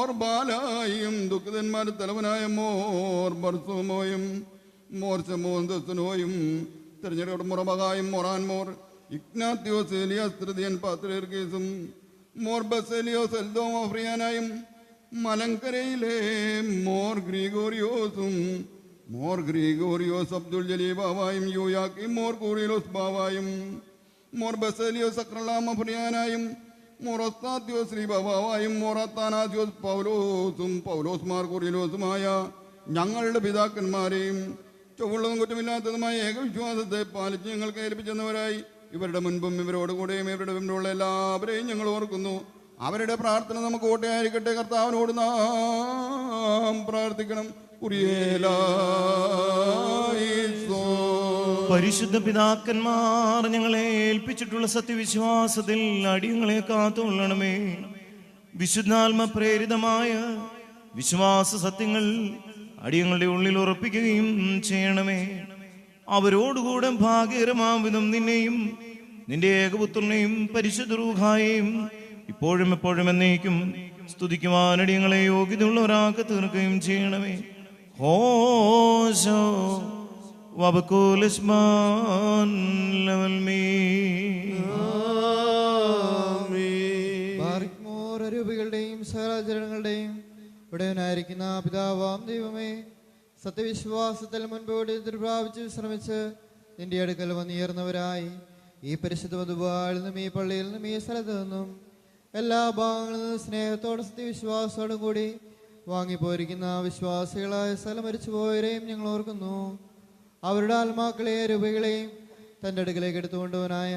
More ബാലായും ദുഃഖിതന്മാരുടെ തലവനായ more ബർസോമോയും മോർച്ച ചമോന്തസ്നോയും തിരഞ്ഞെടുപ്പ് മുറബകായും മൊറാൻ മോർ ഇഗ്നാത്യോസ് എലിയാസ് തൃതീയൻ മോർ ബസേലിയോസ് എൽദോമോഫ്രിയാനായും മലങ്കരയിലെ മോർ ഗ്രീഗോറിയോസും മോർ ഗ്രീഗോറിയോസ് അബ്ദുൾ ജലീ ബാവായും യൂയാക്കിയും മോർ കൂറിയോസ് ബാവായും മോർ ബസേലിയോസ് അക്രലാമ ഫ്രിയാനായും മൊറസ്താദ്യോസ് ശ്രീബാവായും മൊറത്താനാദ്യോസ് പൗലോസും പൗലോസ് മാർ കുറിലോസുമായ ഞങ്ങളുടെ പിതാക്കന്മാരെയും ചൊവ്വുള്ളതും കുറ്റമില്ലാത്തതുമായ ഏകവിശ്വാസത്തെ പാലിച്ച് ഞങ്ങൾക്ക് ഏൽപ്പിച്ചെന്നവരായി ഇവരുടെ മുൻപും ഇവരോട് കൂടെയും ഇവരുടെ മുൻപുള്ള എല്ലാവരെയും ഞങ്ങൾ ഓർക്കുന്നു. അവരുടെ പ്രാർത്ഥന നമുക്ക് ഓട്ടയായിരിക്കട്ടെ. കർത്താവിനോട് നാം പ്രാർത്ഥിക്കണം. കുറിയേലായിസോ പരിശുദ്ധ പിതാക്കന്മാർ ഞങ്ങളെ ഏൽപ്പിച്ചിട്ടുള്ള സത്യവിശ്വാസത്തിൽ അടിയങ്ങളെ കാത്തുകൊള്ളണമേ. വിശുദ്ധാത്മ പ്രേരിതമായ വിശ്വാസ സത്യങ്ങൾ അടിയങ്ങളുടെ ഉള്ളിൽ ഉറപ്പിക്കുകയും ചെയ്യണമേ. അവരോടുകൂടെ ഭാഗ്യകരമാവിധം നിന്നെയും നിന്റെ ഏകപുത്രനെയും പരിശുദ്ധ റൂഹായെയും ഇപ്പോഴും എപ്പോഴും എന്നേക്കും സ്തുതിക്കുവാനടിയങ്ങളെ യോഗ്യതയുള്ളവരാക്കി തീർക്കുകയും ചെയ്യണമേ. ഹോശോ وبكل اسمان للمي ബാറിക്മോർ അരൂപികളുടെയും സകലാചരണങ്ങളുടെയും ഉടയവനായിരിക്കുന്ന പിതാവാം ദൈവമേ സത്യവിശ്വാസത്തിൽ മുൻപോട്ട് എതിർപ്രാപിച്ച് വിശ്രമിച്ച് നിന്റെ അടുക്കൽ വന്നുയർന്നവരായി ഈ പരിശുദ്ധ മധുവാളിൽ നിന്നും ഈ പള്ളിയിൽ നിന്നും ഈ സ്ഥലത്ത് നിന്നും എല്ലാ ഭാഗങ്ങളിൽ നിന്നും സ്നേഹത്തോടും സത്യവിശ്വാസത്തോടും കൂടി വാങ്ങിപ്പോയിരിക്കുന്ന വിശ്വാസികളായ സ്ഥലം മരിച്ചു പോയവരെയും ഞങ്ങൾ ഓർക്കുന്നു അവരുടെ ആത്മാക്കളെ രൂപകളെയും തന്റെ അടുക്കലേക്ക് എടുത്തുകൊണ്ടുവനായ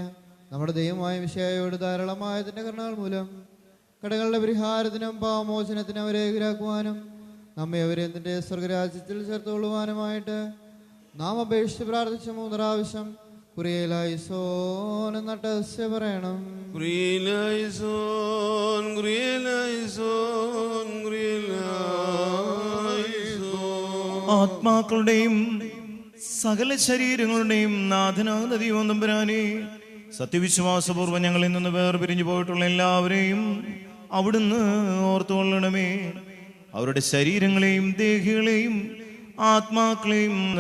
നമ്മുടെ ദൈവമായ വിഷയയോട് ധാരാളമായതിന്റെ കരുണാൾ മൂലം കടകളുടെ പരിഹാരത്തിനും പാമോചനത്തിനും അവരെ എതിരാക്കുവാനും നമ്മെ അവരെ നിന്റെ സ്വർഗരാജ്യത്തിൽ ചേർത്തുകൊള്ളുവാനുമായിട്ട് നാം അപേക്ഷിച്ച് പ്രാർത്ഥിച്ച മൂന്ന് പ്രാവശ്യം കുറിയലായി സോൻ നട്ടസ്യ പറയണം Grilazon, grilazon, grilazon. ആത്മാക്കളുടെയും സകല ശരീരങ്ങളുടെയും നാഥനാഥ ദൈവം തമ്പുരാനെ സത്യവിശ്വാസപൂർവം ഞങ്ങളിൽ നിന്ന് വേർപിരിഞ്ഞു പോയിട്ടുള്ള എല്ലാവരെയും അവിടുന്ന് ഓർത്തുകൊള്ളണമേ. അവരുടെ ശരീരങ്ങളെയും ദേഹികളെയും ആത്മാക്കളെയും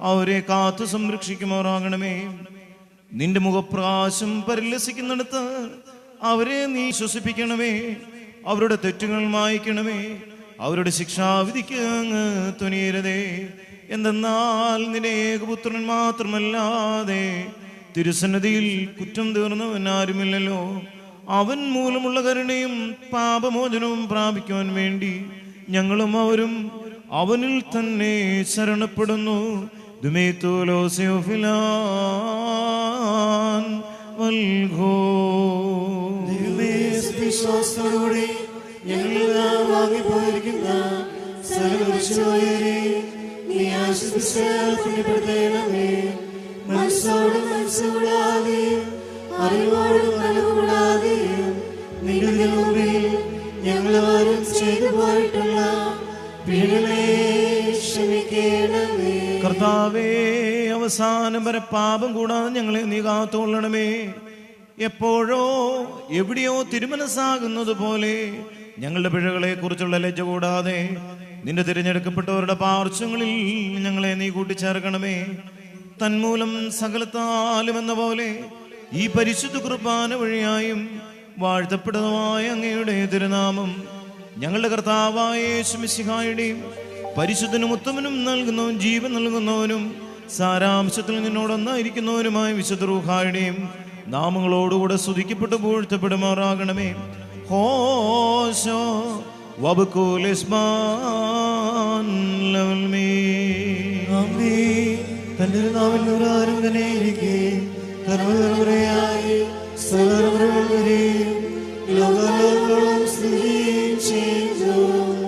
അവരെ കാത്തു സംരക്ഷിക്കുമാറാകണമേ. നിന്റെ മുഖപ്രകാശം പരിലസിക്കുന്നിടത്ത് അവരെ നീ ശ്വസിപ്പിക്കണമേ. അവരുടെ തെറ്റുകൾ മായ്ക്കണമേ. അവരുടെ ശിക്ഷാവിധിക്ക് അങ്ങ് തുനിയരുതേ. എന്തെന്നാൽ നിന്റെ ഏകപുത്രൻ മാത്രമല്ലാതെ തിരുസന്നതിയിൽ കുറ്റം തീർന്നവൻ ആരുമില്ലല്ലോ. അവൻ മൂലമുള്ള കരുണയും പാപമോചനവും പ്രാപിക്കുവാൻ വേണ്ടി ഞങ്ങളും അവരും അവനിൽ തന്നെ ശരണപ്പെടുന്നു. വിശ്വാസത്തോടുകൂടി ഞങ്ങൾ വാങ്ങിപ്പോയിരിക്കുന്ന സർവശോയരെ കർത്താവേ അവസാനം വരെ പാപം കൂടാതെ ഞങ്ങളെ നീ കാത്തുകൊള്ളണമേ. എപ്പോഴോ എവിടെയോ തിരുമനസ്സാകുന്നത് പോലെ ഞങ്ങളുടെ പിഴകളെ കുറിച്ചുള്ള ലജ്ജ കൂടാതെ നിന്റെ തിരഞ്ഞെടുക്കപ്പെട്ടവരുടെ പാർശ്വങ്ങളിൽ ഞങ്ങളെ നീ കൂട്ടിച്ചേർക്കണമേ. തന്മൂലം സകലത്താലും എന്ന പോലെ ഈ പരിശുദ്ധ കുർബാന വഴിയായും വാഴ്ത്തപ്പെടുന്നതുമായ അങ്ങയുടെ തിരുനാമം ഞങ്ങളുടെ കർത്താവായ യേശുമിശിഹായുടെയും പരിശുദ്ധനും ഉത്തമനും നൽകുന്നവൻ ജീവൻ നൽകുന്നവനും സാരാംശത്തിൽ നിന്നോടൊന്നായിരിക്കുന്നവനുമായ വിശുദ്ധ റൂഹായുടെയും നാമങ്ങളോടുകൂടെ സ്തുതിക്കപ്പെട്ട് പൂഴ്ത്തപ്പെടുമാറാകണമേ. ഹോശോ വബുക്കൂലിസ്മാ തന്റെ നാവിൽ നൂറാരും തന്നെ ഇരിക്കെ തലമുറയായി സർവതലമുറകൾ വരെ